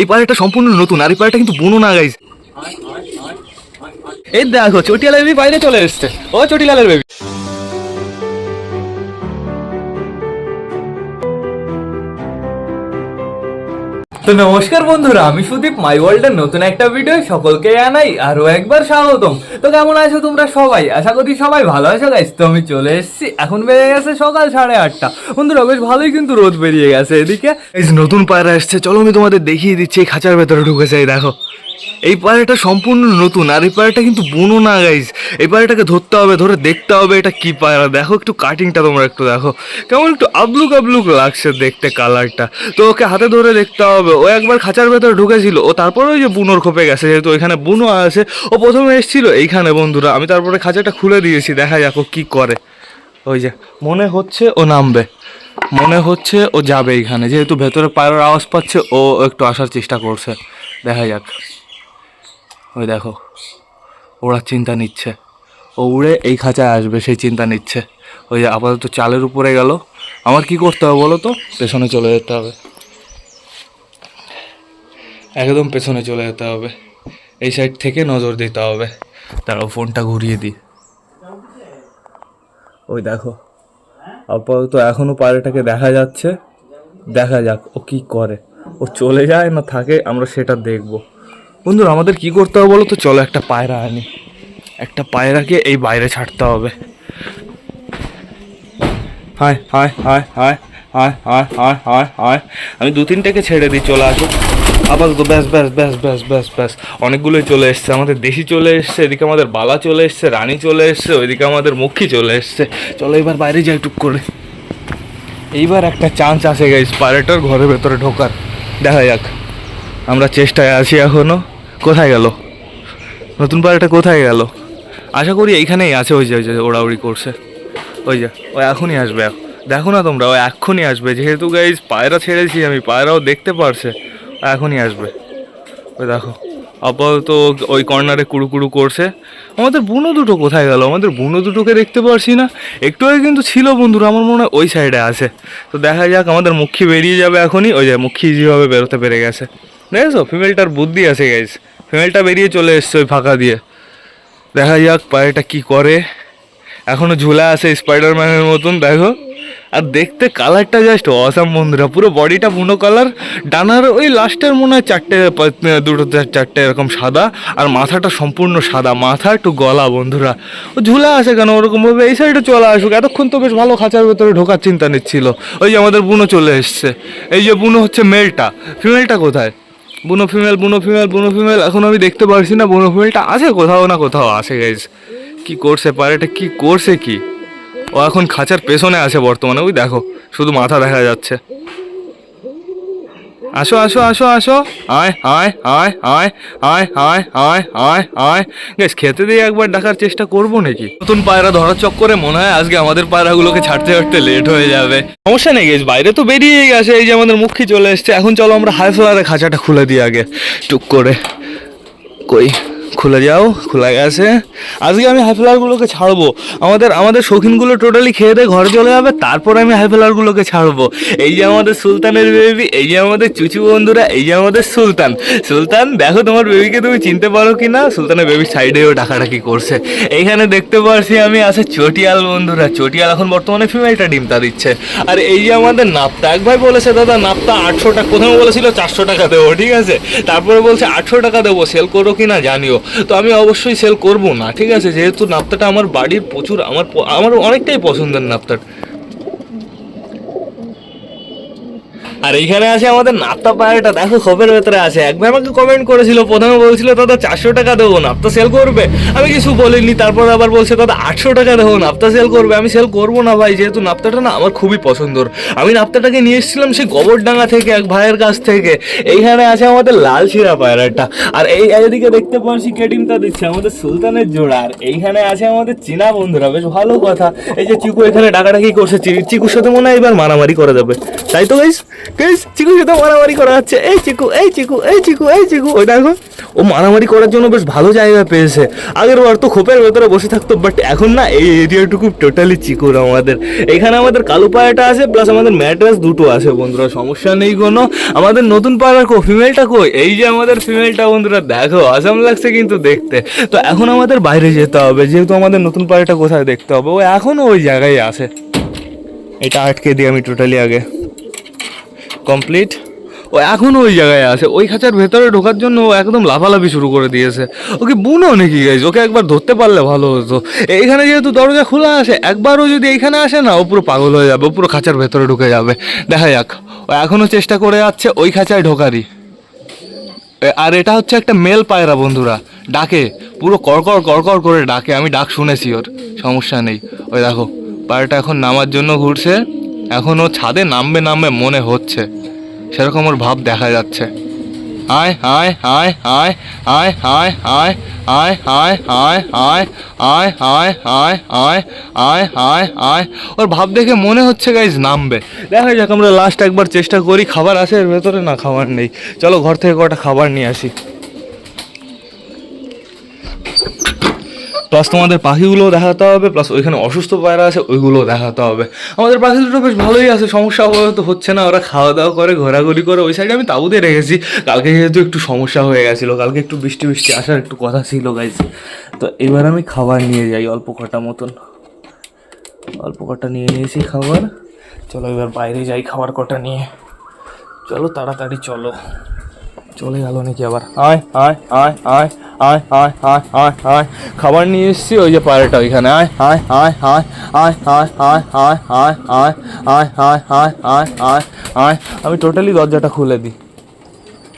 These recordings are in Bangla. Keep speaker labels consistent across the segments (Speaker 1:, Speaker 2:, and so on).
Speaker 1: এই পাড়াটা সম্পূর্ণ নতুন, আর এই পাড়াটা কিন্তু বুনো না গাইজ এই দেখো চটিয়ালের বেবি বাইরে চলে এসছে। ও চটিলালের বেবি। তো নমস্কার বন্ধুরা, আমি সুদীপ মাই ওয়ার্ল্ডের নতুন একটা ভিডিও সকলকে জানাই আরও একবার স্বাগতম। তো কেমন আছো তোমরা সবাই? আশা করি সবাই ভালো আছো গাইস তো আমি চলে এসেছি, এখন বেড়ে গেছে সকাল সাড়ে আটটা। বন্ধুরা, বেশ ভালোই কিন্তু রোদ বেরিয়ে গেছে এদিকে। এই নতুন পায়রা এসছে। চলো আমি তোমাদের দেখিয়ে দিচ্ছি, এই খাঁচার ভেতরে ঢুকে এই দেখো। এই পায়রাটা সম্পূর্ণ নতুন, আর এই পায়রাটা কিন্তু বুনো না গাইজ এই পায়রাটাকে ধরতে হবে, ধরে দেখতে হবে এটা কি পায়রা। দেখো একটু কাটিংটা তোমরা একটু দেখো। কেমন একটু আবলুক আবলুক লাগছে দেখতে কালারটা তো ওকে হাতে ধরে দেখতে হবে ও একবার খাঁচার ভেতরে ঢুকেছিল। ও তারপরে ওই যে বুনোর খোপে গেছে, যেহেতু ওইখানে বুনো আছে। ও প্রথমে এসেছিল এইখানে, বন্ধুরা। আমি তারপরে খাঁচাটা খুলে দিয়েছি, দেখা যাক ও কী করে। ওই যে, মনে হচ্ছে ও নামবে। মনে হচ্ছে ও যাবে এইখানে। যেহেতু ভেতরে পায়ের আওয়াজ পাচ্ছে, ও একটু আসার চেষ্টা করছে। দেখা যাক। ওই দেখো, ওরা চিন্তা নিচ্ছে। ও উড়ে এই খাঁচায় আসবে, সেই চিন্তা নিচ্ছে। ওই যে আপাতত চালের উপরে গেল। আমার কি করতে হবে বলো তো? পেছনে চলে যেতে হবে। একদম পেছনে চলে যেতে হবে। এই সাইড থেকে নজর দিতে হবে। তারাও ফোনটা ঘুরিয়ে দিই। ওই দেখো, আপাতত এখনও পায়রাটাকে দেখা যাচ্ছে। দেখা যাক ও কি করে। ও চলে যায় না থাকে, আমরা সেটা দেখব। বন্ধুরা, আমাদের কি করতে হবে বলো তো চলো একটা পায়রা আনি। একটা পায়রাকে এই বাইরে ছাড়তে হবে। হায় হায় হায় হায়। আমি দু তিনটাকে ছেড়ে দিই, চলে আসো আপাতত ব্যাস ব্যাস ব্যাস ব্যাস ব্যাস ব্যাস। অনেকগুলোই চলে এসছে। আমাদের দেশি চলে এসছে, এদিকে আমাদের বালা চলে এসছে, রানী চলে এসছে, ওইদিকে আমাদের মক্ষী চলে এসছে। চলো এবার বাইরে যাই টুক করে। এইবার একটা চান্স আসে গেছে পায়রাটার ঘরের ভেতরে ঢোকার। দেখা যাক। আমরা চেষ্টায় আছি এখনও কোথায় গেল? নতুন পায়রাটা কোথায় গেল? আশা করি এইখানেই আছে, ওই যে ওই যে, ওড়াউড়ি করছে। ওই যে, ও এখনই আসবে। দেখো না তোমরা, ও এক্ষুনি আসবে। যেহেতু গাইজ পায়রা ছেড়েছি আমি, পায়রাও দেখতে পারছে, এখনই আসবে। ওই দেখো, আপাতত ওই কর্নারে কুড়ু কুড়ু করছে। আমাদের বুনো দুটো কোথায় গেল? আমাদের বুনো দুটোকে দেখতে পারছি না। একটু আগে কিন্তু ছিল বন্ধুরা, আমার মনে হয় ওই সাইডে আছে। তো দেখা যাক, আমাদের মুখী বেরিয়ে যাবে এখনই। ওই যে মুখী ইজিভাবে বেরোতে পেরে গেছে। দেখেছ? ফিমেলটার বুদ্ধি আছে গাইজ ফিমেলটা বেরিয়ে চলে এসছে ওই ফাঁকা দিয়ে। দেখা যাক পায়রাটা কি করে। এখনও ঝুলা আছে স্পাইডারম্যানের মতন, দেখো। আর দেখতে কালারটা জাস্ট অসাম বন্ধুরা। পুরো বডিটা বুনো কালার ডানার ওই লাস্টের মনে হয় চারটে, দুটো চার- চারটে এরকম সাদা, আর মাথাটা সম্পূর্ণ সাদা। মাথা একটু গলা বন্ধুরা। ও ঝুলা আছে কেন? ওরকমভাবে এই সাইডে চলে আসুক। এতক্ষণ তো বেশ ভালো খাঁচার ভেতরে ঢোকার চিন্তা নিচ্ছিল। ওই যে আমাদের বুনো চলে এসছে। এই যে বুনো হচ্ছে মেলটা ফিমেলটা কোথায়? বুনো ফিমেল বুনো ফিমেল বুনো ফিমেল এখন আমি দেখতে পারছি না, বুনো ফিমেলটা আছে কোথাও না কোথাও আছে গাইজ কি করছে? পায়রাটা কি করছে কি? ও এখন খাঁচার পেছনে আছে বর্তমানে, ওই দেখো, শুধু মাথা দেখা যাচ্ছে। আসো আসো আসো আসো। আয় আয় আয় আয় আয় আয় আয় আয় আয়। গেস খেতে দিয়ে একবার ডাকার চেষ্টা করব নাকি? নতুন পায়রা ধরার চক্করে মনে হয় আজকে আমাদের পায়রাগুলোকে ছাড়তে ছাড়তে লেট হয়ে যাবে। সমস্যা নেই গেস, বাইরে তো বেরিয়ে গেছে, এই যে আমাদের মুখী চলে এসছে। এখন চলো আমরা হাই ফ্লারে খাঁচাটা খুলে দিই আগে। টুক করে কই? খুলে যাও, খোলা গেছে। আজকে আমি হাইফেলারগুলোকে ছাড়বো। আমাদের আমাদের শৌখিনগুলো টোটালি খেয়ে দিয়ে ঘরে চলে যাবে, তারপর আমি হাইফেলারগুলোকে ছাড়বো। এই যে আমাদের সুলতানের বেবি এই যে আমাদের চুচু বন্ধুরা, এই যে আমাদের সুলতান। সুলতান, দেখো তোমার বেবিকে তুমি চিনতে পারো কি না সুলতানের বেবি সাইডেও ডাকাডাকি করছে। এইখানে দেখতে পারছি আমি, আছে চটিয়াল বন্ধুরা। চটিয়াল এখন বর্তমানে ফিমেলটা ডিমটা দিচ্ছে। আর এই যে আমাদের নাপ্তা, এক ভাই বলেছে, দাদা, নাপ্তা আটশো টাকা প্রথমে বলেছিল চারশো টাকা দেবো, ঠিক আছে? তারপরে বলছে, আটশো টাকা দেবো সেল করো কি না জানিও। তো আমি অবশ্যই সেল করব না, ঠিক আছে? যেহেতু নাপ্তাটা আমার বাড়ির প্রচুর, আমার আমার অনেকটাই পছন্দের নাপ্তাটা আর এইখানে আছে আমাদের নাপ্তা পায়রাটা, দেখো খোপের ভেতরে আছে। একবার আমাকে কমেন্ট করেছিল, প্রথমে বলছিল, দাদা, চারশো টাকা দেবো, নাপ্তা সেল করবে? আমি কিছু বলিনি, তারপর আবার বলছে, দাদা, আটশো টাকা দেবো, নাপ্তা সেল করবে? আমি সেল করব না ভাই, যেহেতু নাপ্তাটা না আমার খুবই পছন্দর। আমি নাপ্তাটাকে নিয়ে এসেছিলাম সেই গোবরডাঙ্গা থেকে, এক ভাইয়ের কাছ থেকে। এইখানে আছে আমাদের লাল শিরা পায়রাটা। আর এই এদিকে দেখতে পাচ্ছি কেটিমটা দিচ্ছে? আমাদের সুলতানের জোড়া। আর এইখানে আছে আমাদের চীনা বন্ধুরা, বেশ ভালো কথা। এই যে চিকু এখানে ডাকাডাকি করছে চিকুর সাথে মনে হয় এবার মারামারি করে দেবে। তাই তো গাইস গাইস চিকুর সাথে মারামারি করা হচ্ছে। এই চিকু এই চিকু এই চিকু এই চিকু। ওই দেখো, ও মারামারি করার জন্য বেশ ভালো জায়গা পেয়েছে। আগের বার তো খোপের ভেতরে বসে থাকতো বাট এখন না, এই এরিয়াটুকু টোটালি চিকুর আমাদের। এখানে আমাদের কালো পায়রাটা আছে প্লাস আমাদের ম্যাট্রেস দুটো আছে, বন্ধুরা। সমস্যা নেই কোনো। আমাদের নতুন পায়রা কো ফিমেলটা কই? এই যে আমাদের ফিমেলটা বন্ধুরা, দেখো আসাম লাগছে কিন্তু দেখতে। তো এখন আমাদের বাইরে যেতে হবে, যেহেতু আমাদের নতুন পায়রাটা কোথায় দেখতে হবে, ও এখনও ওই জায়গায় আছে। এটা আটকে দিই আমি টোটালি আগে। কমপ্লিট ও এখনও ওই জায়গায় আছে। ওই খাঁচার ভেতরে ঢোকার জন্য ও একদম লাফালাফি শুরু করে দিয়েছে। ওকে বুনো নাকি গাইজ ওকে একবার ধরতে পারলে ভালো হতো। এইখানে যেহেতু দরজা খোলা আছে, একবারও যদি এইখানে আসে না, ও পুরো পাগল হয়ে যাবে। ও পুরো খাঁচার ভেতরে ঢুকে যাবে। দেখা যাক। ও এখনও চেষ্টা করে যাচ্ছে ওই খাঁচায় ঢোকারই। আর এটা হচ্ছে একটা মেল পায়রা বন্ধুরা। ডাকে। পুরো কড়কড় কড়কড় করে ডাকে। আমি ডাক শুনেছি ওর। সমস্যা নেই। ওই দেখো, পায়রাটা এখন নামার জন্য ঘুরছে। এখন ও ছাদে নামবে নামবে মনে হচ্ছে সেরকম ওর ভাব দেখা যাচ্ছে আয় আয় আয় আয় আয় আয় আয় আয় আয় আয় আয় আয় আয় আয় আয় আয় আয় আয় ওর ভাব দেখে মনে হচ্ছে গাইজ নামবে দেখা যাক আমরা লাস্ট একবার চেষ্টা করি খাবার আছে এর ভেতরে না খাবার নেই চলো ঘর থেকে কটা খাবার নিয়ে আসি প্লাস তোমাদের পাখিগুলোও দেখাতে হবে প্লাস ওইখানে অসুস্থ পায়রা আছে, ওইগুলোও দেখাতে হবে। আমাদের পাখি দুটো বেশ ভালোই আছে, সমস্যা তো হচ্ছে না, ওরা খাওয়া দাওয়া করে, ঘোরাঘুরি করে, ওই সাইডে আমি তাবুতে রেখেছি। কালকে যেহেতু একটু সমস্যা হয়ে গেছিল, কালকে একটু বৃষ্টি বৃষ্টি আসার একটু কথা ছিল গাইজ তো এবার আমি খাবার নিয়ে যাই, অল্প কটা মতন। অল্প কটা নিয়ে নিয়েছি খাবার। চলো এবার বাইরে যাই খাবার কটা নিয়ে। চলো তাড়াতাড়ি চলো। চলে গেল নাকি আবার আয় আয় আয় আয় আয় আয় আয় আয় আয় খাবার নিয়ে এসেছি ওই যে পায়রাটা ওইখানে আয় আয় আয় আয় আয় আয় আয় আয় আয় আয় আয় আয় আয় আয় আয় আয় আমি টোটালি দরজাটা খুলে দিই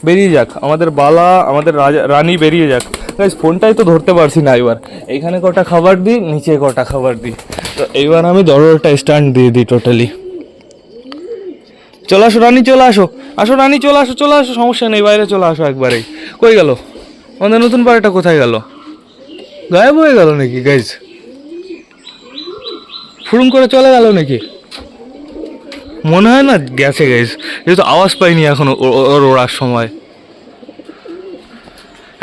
Speaker 1: বেরিয়ে যাক আমাদের বালা আমাদের রাজা রানী বেরিয়ে যাক গাইস ফোনটাই তো ধরতে পারছি না এবার এইখানে কটা খাবার দিই নিচে কটা খাবার দিই তো এইবার আমি দরজাটা স্ট্যান্ড দিয়ে দিই টোটালি চলে আসো, রানী, চলে আসো। আসো, রানী, চলে আসো চলে আসো। সমস্যা নেই, বাইরে চলে আসো একবারেই। কই গেল? আমাদের নতুন পাড়াটা কোথায় গেল? গায়েব হয়ে গেল নাকি গাইজ ফুরুম করে চলে গেল নাকি? মনে হয় না গেছে গাইজ যেহেতু আওয়াজ পাইনি এখনও ওর ওড়ার সময়।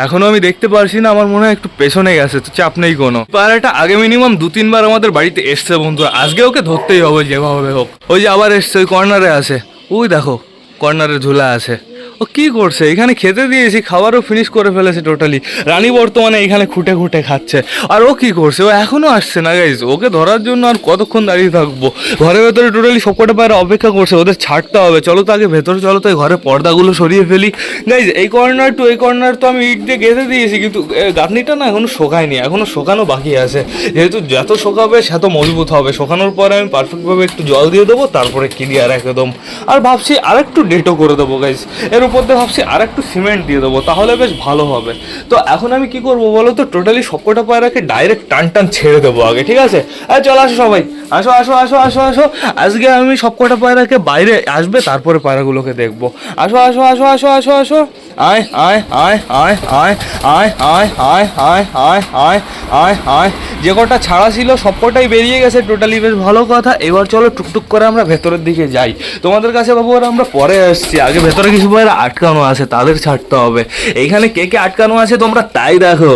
Speaker 1: এখনও আমি দেখতে পারছি না, আমার মনে হয় একটু পেছনে গেছে, তো চাপ নেই কোনো। পায়রাটা আগে মিনিমাম দু, তিনবার আমাদের বাড়িতে এসছে বন্ধু আজকে ওকে ধরতেই হবে, যেভাবে হোক। ওই যে আবার এসছে, ওই কর্নারে আছে। ওই দেখো কর্নারে ঝুলা আছে। ও কি করছে? এখানে খেতে দিয়েছি, খাবারও ফিনিশ করে ফেলেছে টোটালি রানী বর্তমানে এখানে খুঁটে খুঁটে খাচ্ছে। আর ও কি করছে? ও এখনও আসছে না গাইজ ওকে ধরার জন্য আর কতক্ষণ দাঁড়িয়ে থাকব? ঘরের ভেতরে টোটালি সবকটা পায়রা অপেক্ষা করছে, ওদের ছাড়তে হবে। চলো তো আগে ভেতরে, চলো তো ঘরে পর্দাগুলো সরিয়ে ফেলি। গাইজ এই কর্নার টু এই কর্নার তো আমি ইট দিয়ে গেঁথে দিয়েছি, কিন্তু গাঁথনিটা না এখনও শোকায়নি, এখনও শোকানো বাকি আছে। যেহেতু যত শোকাবে সেত মজবুত হবে। শোকানোর পরে আমি পারফেক্টভাবে একটু জল দিয়ে দেবো, তারপরে ক্লিয়ার একদম। আর ভাবছি আর একটু ডেটও করে দেবো গাইজ এর উপর দিয়ে ভাবছি আর একটু সিমেন্ট দিয়ে দেবো, তাহলে বেশ ভালো হবে। তো এখন আমি কি করব বলো তো টোটালি সবকটা পায়রাকে ডাইরেক্ট টান টান ছেড়ে দেবো আগে, ঠিক আছে? আর চলো আসো সবাই, আসো আসো আসো আসো আসো। আজকে আমি সবকটা পায়রাকে বাইরে আসবে, তারপরে পায়রাগুলোকে দেখব। আসো আসো আসো আসো আসো আসো। আয় আয় আয় আয় আয় আয় আয় আয় আয় আয় আয় আয় আয় যে কটা ছাড়া ছিল সবকটাই বেরিয়ে গেছে টোটালি বেশ ভালো কথা এবার চলো টুকটুক করে আমরা ভেতরের দিকে যাই তোমাদের কাছে বাবু আর আমরা পরে আসছি আগে ভেতরে কিছু পায়রা আটকানো আছে তাদের ছাড়তে হবে এইখানে কে কে আটকানো আছে তোমরা তাই দেখো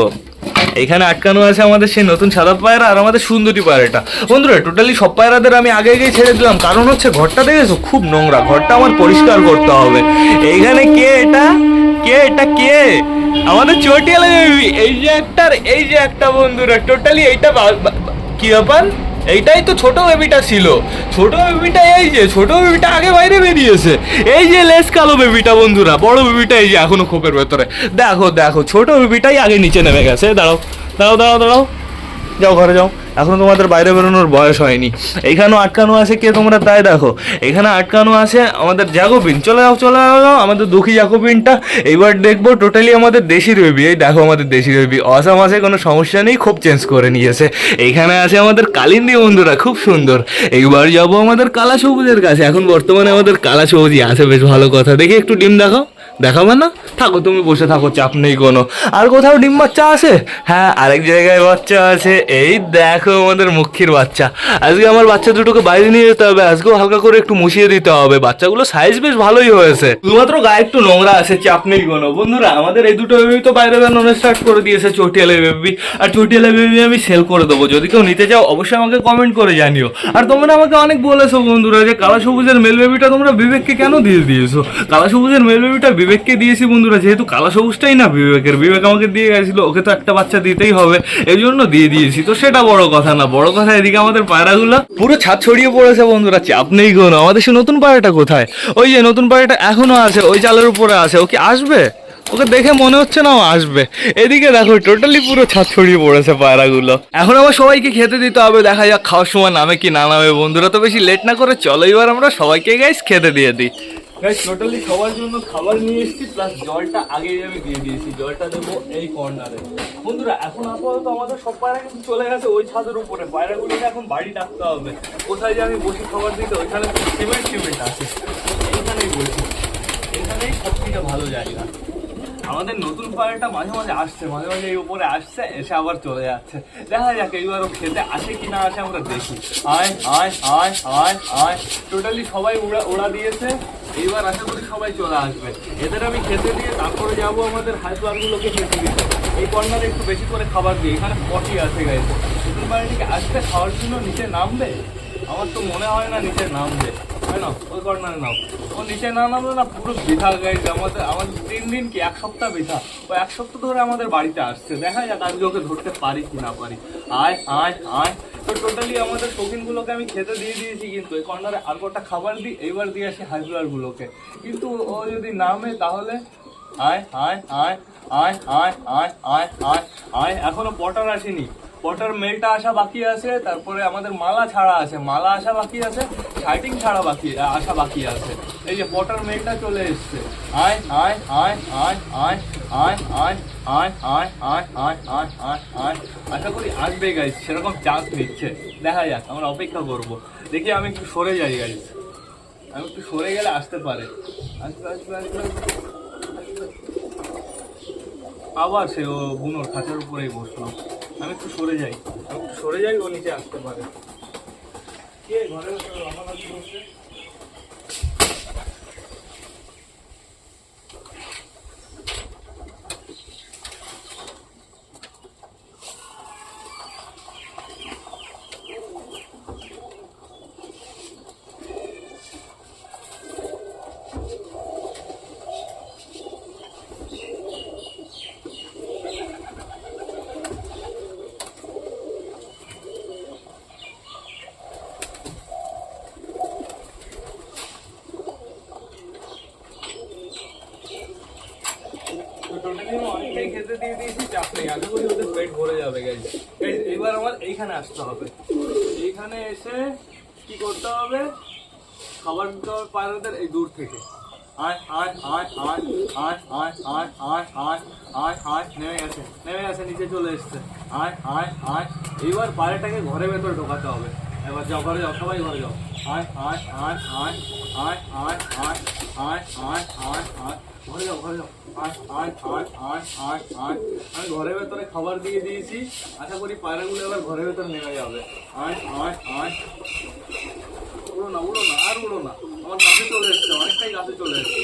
Speaker 1: এখানে আটকানো আছে আমাদের সেই নতুন সাদা পায়রা আর আমাদের সুন্দরী পায়রাটা বন্ধুরা টোটালি সব পায়রাদের আমি আগে আগেই ছেড়ে দিলাম কারণ হচ্ছে ঘরটা দেখেছ খুব নোংরা ঘরটা আমার পরিষ্কার করতে হবে এইখানে কে এটা কে? এটা কে? আমাদের চটিয়ালা এই যে একটা এই যে একটা বন্ধুরা টোটালি এইটা কি ব্যাপার? এইটাই তো ছোট বেবিটা ছিল। ছোট বেবিটা এই যে, ছোট বেবিটা আগে বাইরে বেরিয়েছে। এই যে লেস কালো বেবিটা বন্ধুরা, বড় বেবিটা এই যে এখনও খোপের ভেতরে। দেখো দেখো, ছোট বেবিটাই আগে নিচে নেমে গেছে। দাঁড়াও দাঁড়াও দাঁড়াও দাঁড়াও। যাও, ঘরে যাও। এখনও তোমাদের বাইরে বেরোনোর বয়স হয়নি। এইখানেও আটকানো আছে কে তোমরা তাই দেখো। এখানে আটকানো আছে আমাদের জাকোবিন চলে যাও চলে যাও আমাদের দুঃখী জাকোবিনটা এইবার দেখব টোটালি আমাদের দেশি রবি। এই দেখো আমাদের দেশি বেবি অসাম আছে, কোনো সমস্যা নেই, খুব চেঞ্জ করে নিয়েছে। এইখানে আছে আমাদের কালিন্দি বন্ধুরা, খুব সুন্দর। এইবার যাব আমাদের কালা সবুজের কাছে। এখন বর্তমানে আমাদের কালা সবুজই আছে, বেশ ভালো কথা। দেখি একটু ডিম দেখো দেখাবে না? থাকো, তুমি বসে থাকো, চাপ নেই কোনো। আর কোথাও ডিম বাচ্চা আছে? হ্যাঁ আরেক জায়গায় বাচ্চা আছে। এই দেখো আমাদের মুখির বাচ্চা। আজকে আমার বাচ্চা দুটোকে বাইরে নিয়ে যেতে হবে। আজকেও হালকা করে একটু মুছিয়ে দিতে হবে। বাচ্চাগুলো সাইজ বেশ ভালোই হয়েছে। শুধুমাত্র গায়ে একটু নোংরা আছে, চাপ নেই কোনো। বন্ধুরা, আমাদের এই দুটো বেবি তো বাইরে বেরোনো স্টার্ট করে দিয়েছে, চটিয়ালে বেবি আর চটিয়ালে বেবি আমি সেল করে দেবো। যদি কেউ নিতে চাও, অবশ্যই আমাকে কমেন্ট করে জানিও। আর তোমরা আমাকে অনেক বলেছ বন্ধুরা যে কালা সবুজের মেল বেবিটা তোমরা বিবেককে কেন দিয়ে দিয়েছ? কালা সবুজের মেল বেবিটা বিবেককে দিয়েছি বন্ধুরা, যেহেতু কালা সবুজটাই না বিবেকের, বিবেক আমাকে দিয়ে গেছিল, ওকে তো একটা বাচ্চা দিতেই হবে এই জন্য দিয়ে দিয়েছি। তো সেটা বড় কথা না, বড় কথা এদিকে আমাদের পায়রাগুলো পুরো ছাদ ছড়িয়ে পড়েছে বন্ধুরা, চাপ নেই কোনো আমাদের সে নতুন পায়রাটা কোথায়? ওই যে নতুন পায়রাটা এখনও আছে, ওই চালের উপরে আছে, ও কি আসবে? ওকে দেখে মনে হচ্ছে না আসবে। এদিকে দেখো টোটালি পুরো ছাদ ছড়িয়ে পড়েছে পায়রাগুলো। এখন আবার সবাইকে খেতে দিতে হবে, দেখা যাক খাওয়ার সময় নামে কি না নামে বন্ধুরা, তো বেশি লেট না করে চলো, এবার আমরা সবাইকে গাইস খেতে দিয়ে দিই। টোটালি সবার জন্য খাবার নিয়ে এসেছি প্লাস জলটা আগেই আমি দিয়ে দিয়েছি। জলটা দেবো এই কর্নারে বন্ধুরা, এখন আপাতত আমাদের সব পায়রা কিন্তু চলে গেছে ওই ছাদের উপরে। পায়রাগুলোকে এখন বাড়ি ডাকতে হবে। কোথায় যে আমি বসি খাবার দিতে, ওইখানে সিমেন্ট সিমেন্ট আছে। এইখানেই বলছি এখানেই সব থেকে ভালো জায়গা। আমাদের নতুন পায়রাটা মাঝে মাঝে আসছে, মাঝে মাঝে এই উপরে আসছে, এসে আবার চলে যাচ্ছে। দেখা যাক এইবার খেতে আসে কি না আসে আমরা দেখি। আয় আয় আয় আয় আয়। টোটালি সবাই উড়া ওড়া দিয়েছে। এইবার আশা করি সবাই চলে আসবে। এদের আমি খেতে দিয়ে তারপরে যাব আমাদের হাইপারগুলোকে খেতে দিতে। এই কর্নারে একটু বেশি করে খাবার দিই, এখানে পটি আছে গাইছে নতুন পায়রাটিকে আসতে খাওয়ার জন্য নিচে নামবে? আমার তো মনে হয় না নিচে নামবে। হয় না ওই কর্নারে নাম। ও নিচে না নামলে না পুরো বৃথা গাইছে আমাদের আমাদের তিন দিন কি? এক সপ্তাহ বৃথা। ও এক সপ্তাহ ধরে আমাদের বাড়িতে আসছে। দেখা যাক আজকে ওকে ধরতে পারি কি না পারি। আয় আয় আয়। তো টোটালি আমাদের শৌখিনগুলোকে আমি খেতে দিয়ে দিয়েছি কিন্তু, এই কর্নারে আর কটা খাবার দিই, এইবার দিয়ে আসি হাইজুলারগুলোকে কিন্তু ও যদি নামে তাহলে, আয় আয় আয় আয় আয় আয় আয় আয় আয়, এখনও পটার আসেনি। পটার মেলটা আসা বাকি আছে তারপরে আমাদের মালা ছাড়া আছে মালা আসা বাকি আছে শাইটিং ছাড়া বাকি আসা বাকি আছে এই যে পটার মেলটা চলে এসছে আয় আয় আয় আয় আয় আয় আয় আয় আয় আয় আয় আয় আয় আয় আশা করি আসবে গাইজ সেরকম চান্স নিচ্ছে দেখা যাক আমরা অপেক্ষা করব দেখি আমি একটু সরে যাই গাইজ আমি একটু সরে গেলে আসতে পারে আসবে আসবে আসবে। আবার সে ও বুনোর খাঁচার উপরেই বসল আমি একটু সরে যাই। সরে যাই ও নিচে আসতে পারে। কে ঘরে বসে লাফালাফি করছে? তো টোটালি আমি অনেকটাই খেতে দিয়ে দিয়েছি চাপ নেই আশা করি ওদের পেট ভরে যাবে গাইজ এবার আমার এইখানে আসতে হবে এইখানে এসে কি করতে হবে খাবার দিতে হবে পায়রাদের এই দূর থেকে আয় নেমে গেছে নেমে গেছে নিচে চলে পায়রাটাকে ঘরে ভেতরে ঢোকাতে হবে এবার যাও ঘরে যাও সবাই ঘরে যাও আয় আয় আয় আয় আয় আয় আয় আয় আয় আয় আয় ঘরে যাও ঘরে যাও আয় আয় আয় আয় আয়। আমি ঘরের ভেতরে খাবার দিয়ে দিয়েছি। আশা করি পায়রাগুলো এবার ঘরের ভেতরে নেমে যাবে। আয় আয় আয়। উড়ো না উড়ো না, আর উড়ো না। আমার কাছে চলে এসছে, অনেকটাই কাছে চলে এসছে।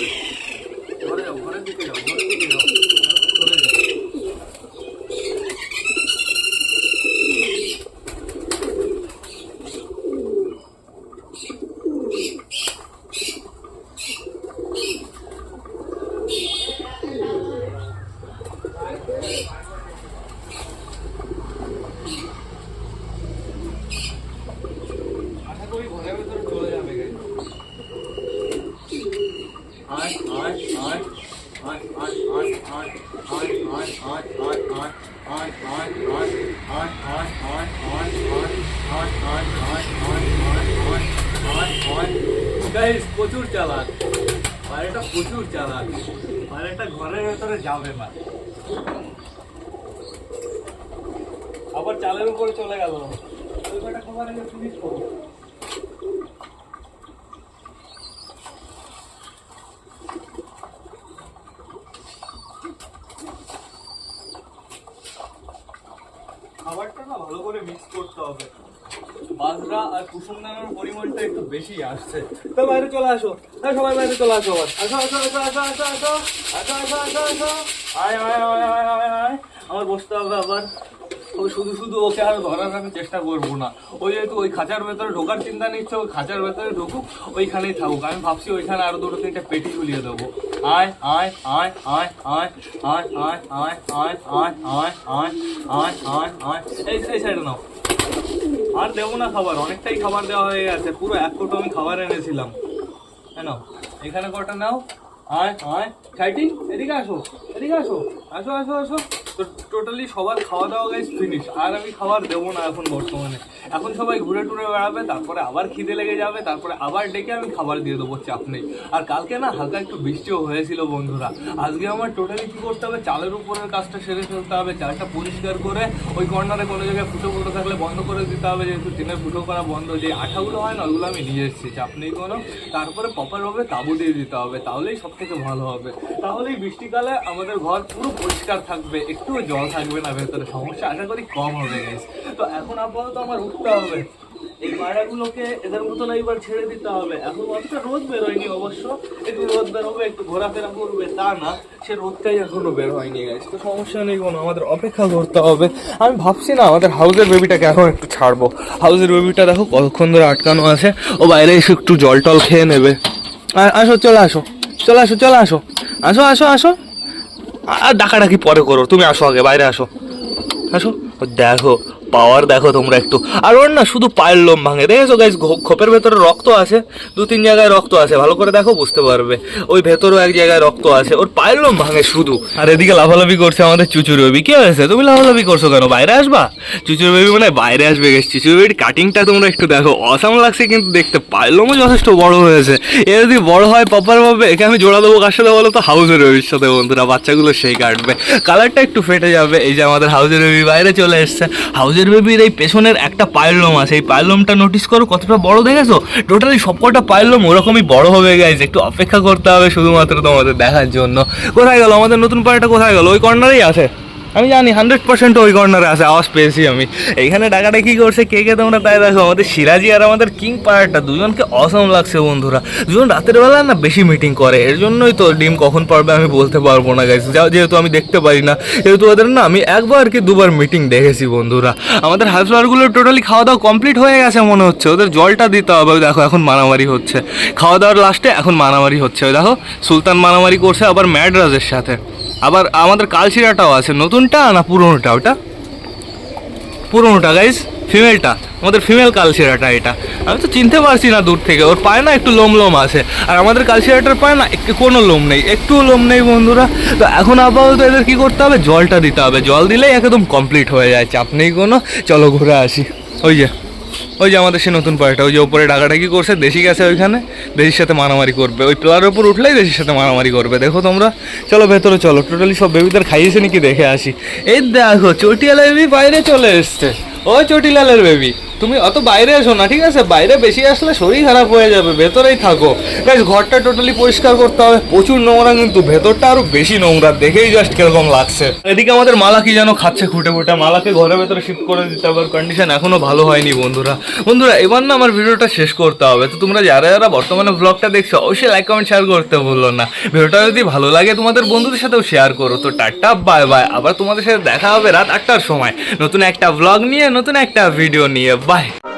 Speaker 1: ঘরে যাও, ঘরের দিকে যাও। প্রচুর চালাক। পায়রাটা প্রচুর চালাক। পায়রাটা ঘরের ভেতরে যাবে না। আবার চালের উপরে চলে গেল। ওই কটা খাবারটা না ভালো করে মিক্স করতে হবে বাজরা আর কুসুমদানার পরিমাণটা একটু বেশি আসছে তো বাইরে চলে আসো হ্যাঁ সবাই বাইরে চলে আসো আসো আসো আসো আসো আসো আসো আসো আসো আসো আসো আয় আয় আয় আয় আয় আয় আমার বসতে হবে আবার ওই শুধু শুধু ওকে আর ধরার আমি চেষ্টা করব না ওই যেহেতু ওই খাঁচার ভেতরে ঢোকার চিন্তা নিচ্ছে ওই খাঁচার ভেতরে ঢুকুক ওইখানেই থাকুক আমি ভাবছি ওইখানে আরও দুটো তিনটে পেটি ঝুলিয়ে দেবো আয় আয় আয় আয় আয় আয় আয় আয় আয় আয় আয় আয় আয় আয় আয় এই এই সাইডে নাও আর দেবো না খাবার, অনেকটাই খাবার দেওয়া হয়ে গেছে। পুরো এক কোটো আমি খাবার এনেছিলাম। কেন? এখানে কটা নাও? আয় আয়। খাইটি এদিকে আসো এদিকে আসো। আসো আসো আসো। তো টোটালি সবার খাওয়া দাওয়া গাইজ ফিনিশ আর আমি খাবার দেবো না এখন বর্তমানে। এখন সবাই ঘুরে টুরে বেড়াবে, তারপরে আবার খিদে লেগে যাবে, তারপরে আবার ডেকে আমি খাবার দিয়ে দেবো, চাপ নেই। আর কালকে না হালকা একটু বৃষ্টিও হয়েছিল বন্ধুরা। আজকে আমার টোটালি কি করতে হবে? চালের উপরের কাজটা সেরে ফেলতে হবে, চালটা পরিষ্কার করে ওই কর্নারে কোনো জায়গায় ফুটো ফুটো থাকলে বন্ধ করে দিতে হবে, যেহেতু টিনের ফুটো করা বন্ধ। যে আঠাগুলো হয় না, ওগুলো আমি নিয়ে এসেছি, চাপ নেই কোনো। তারপরে প্রপারভাবে তাবু দিয়ে দিতে হবে, তাহলেই সব থেকে ভালো হবে। তাহলেই বৃষ্টিকালে আমাদের ঘর পুরো পরিষ্কার থাকবে, একটুও জল থাকবে না ভেতরে, সমস্যা আশা করি কম হবে গাইস তো এখন আপাতত আমার উঠতে হবে। এই পায়রাগুলোকে এদের মতন এইবার ছেড়ে দিতে হবে। এখন অতটা রোদ বেরোয়নি অবশ্য। একটু রোদ বেরোবে, একটু ঘোরাফেরা করবে, তা না। সে রোদটাই এখনও বের হয়নি তো সমস্যা নেই কোনো, আমাদের অপেক্ষা করতে হবে। আমি ভাবছি না, আমাদের হাউসের বেবিটাকে এখন একটু ছাড়বো। হাউসের বেবিটা দেখো কতক্ষণ ধরে আটকানো আছে। ও বাইরে এসে একটু জল টল খেয়ে নেবে। আসো, চলে আসো। চলে আসো চলে আসো। আসো আসো আসো। আর ডাকাডাকি পরে করো। তুমি আসো আগে, বাইরে আসো। আসো। দেখো পাওয়ার দেখো তোমরা একটু। আর ওর না শুধু পায়ের লোম ভাঙে। দেখেছ গাইজ খোপের ভেতরে রক্ত আছে? দু তিন জায়গায় রক্ত আছে। ভালো করে দেখো, বুঝতে পারবে। ওই ভেতরেও এক জায়গায় রক্ত আছে। ওর পায়ের লোম ভাঙে শুধু। আর এদিকে লাফালাফি করছে আমাদের চুচুর বেবি। কি হয়েছে? তুমি লাফালাফি করছ কেন? বাইরে আসবা? চুচুর বেবি মানে বাইরে আসবে গেছে চুচুর বেবির কাটিংটা তোমরা একটু দেখো। অসাম লাগছে কিন্তু দেখতে। পায়ের লোমও যথেষ্ট বড় হয়েছে। এ যদি বড় হয় প্রপার ভাবে একে আমি জোড়া দেবো, কার সাথে বলো তো? হাউসের বেবির সাথে বন্ধুরা, বাচ্চাগুলো সেই কাটবে। কালারটা একটু ফেটে যাবে। এই যে আমাদের হাউসের বেবি বাইরে চলে এসছে। হাউসের বেবির এই পেছনের একটা পায়লম আছে। এই পায়লমটা নোটিস করো, কতটা বড় দেখেছ? টোটালি সবকটা কটা লোম ওরকমই বড় হয়ে গেছে। একটু অপেক্ষা করতে হবে শুধুমাত্র তোমাদের দেখার জন্য। কোথায় গেলো? আমাদের নতুন পায়রাটা কোথায় গেলো? ওই কর্নারেই আছে। আমি জানি হান্ড্রেড পার্সেন্ট ওই কর্নারে আছে, আওয়াজ পেয়েছি আমি। এইখানে ডাকাটা কি করছে, কে কে তোমরা তাই দেখো? আমাদের সিরাজি আর আমাদের কিং পায়ারটা দুজনকে অসম লাগছে বন্ধুরা। দুজন রাতের বেলা না বেশি মিটিং করে, এর জন্যই তো ডিম কখন পারবে আমি বলতে পারব না গাইছি যেহেতু আমি দেখতে পারি না, যেহেতু ওদের না আমি একবার কি দুবার মিটিং দেখেছি বন্ধুরা। আমাদের হাউসওয়ারগুলো টোটালি খাওয়া দাওয়া কমপ্লিট হয়ে গেছে মনে হচ্ছে। ওদের জলটা দিতে হবে দেখো, এখন মারামারি হচ্ছে। খাওয়া দাওয়ার লাস্টে এখন মারামারি হচ্ছে দেখো। সুলতান মারামারি করছে, আবার ম্যাডরাজের সাথে। আবার আমাদের কালচিরাটাও আছে, নতুনটা না পুরোনোটা ওটা? পুরোনোটা গাইজ ফিমেলটা আমাদের ফিমেল কালচিরাটা এটা। আমি তো চিনতে পারছি না দূর থেকে, ওর পায়ে না একটু লোম লোম আছে। আর আমাদের কালচিরাটার পায়ে না কোনো লোম নেই একটুও লোম নেই বন্ধুরা। তো এখন আপাতত এদের কি করতে হবে? জলটা দিতে হবে, জল দিলেই একদম কমপ্লিট হয়ে যায়, চাপ নেই কোনো। চলো ঘুরে আসি। ওই যে। ওই যে আমাদের সে নতুন পায়রাটা ওই যে ওপরে ডাকাডাকি করছে, দেশি গেছে ওইখানে, দেশির সাথে মারামারি করবে। ওই প্লারের উপর উঠলেই দেশির সাথে মারামারি করবে। দেখো তোমরা, চলো ভেতরে চলো টোটালি সব বেবিদের খাইয়েছে নাকি দেখে আসি। এই দেখো চটিয়ালা বেবি বাইরে চলে এসছে। ও চটিলালের বেবি তুমি অত বাইরে এসো না, ঠিক আছে? বাইরে বেশি আসলে শরীর খারাপ হয়ে যাবে, ভেতরেই থাকো। গাইজ ঘরটা টোটালি পরিষ্কার করতে হবে। প্রচুর নোংরা কিন্তু, ভেতরটা আরও বেশি নোংরা, দেখেই জাস্ট কীরকম লাগছে। এদিকে আমাদের মালা কি যেন খাচ্ছে খুঁটে খুঁটে। মালাকে ঘরের ভেতরে শিফট করে দিতে হবে কন্ডিশন এখনও ভালো হয়নি, বন্ধুরা। বন্ধুরা, এবার না আমার ভিডিওটা শেষ করতে হবে। তো তোমরা যারা যারা বর্তমানে ব্লগটা দেখছ, অবশ্যই লাইক কমেন্ট শেয়ার করতে বলল না। ভিডিওটা যদি ভালো লাগে, তোমাদের বন্ধুদের সাথেও শেয়ার করো। তো টাটা বাই বাই আবার তোমাদের সাথে দেখা হবে রাত আটটার সময়। নতুন একটা ব্লগ নিয়ে, নতুন একটা ভিডিও নিয়ে। bye.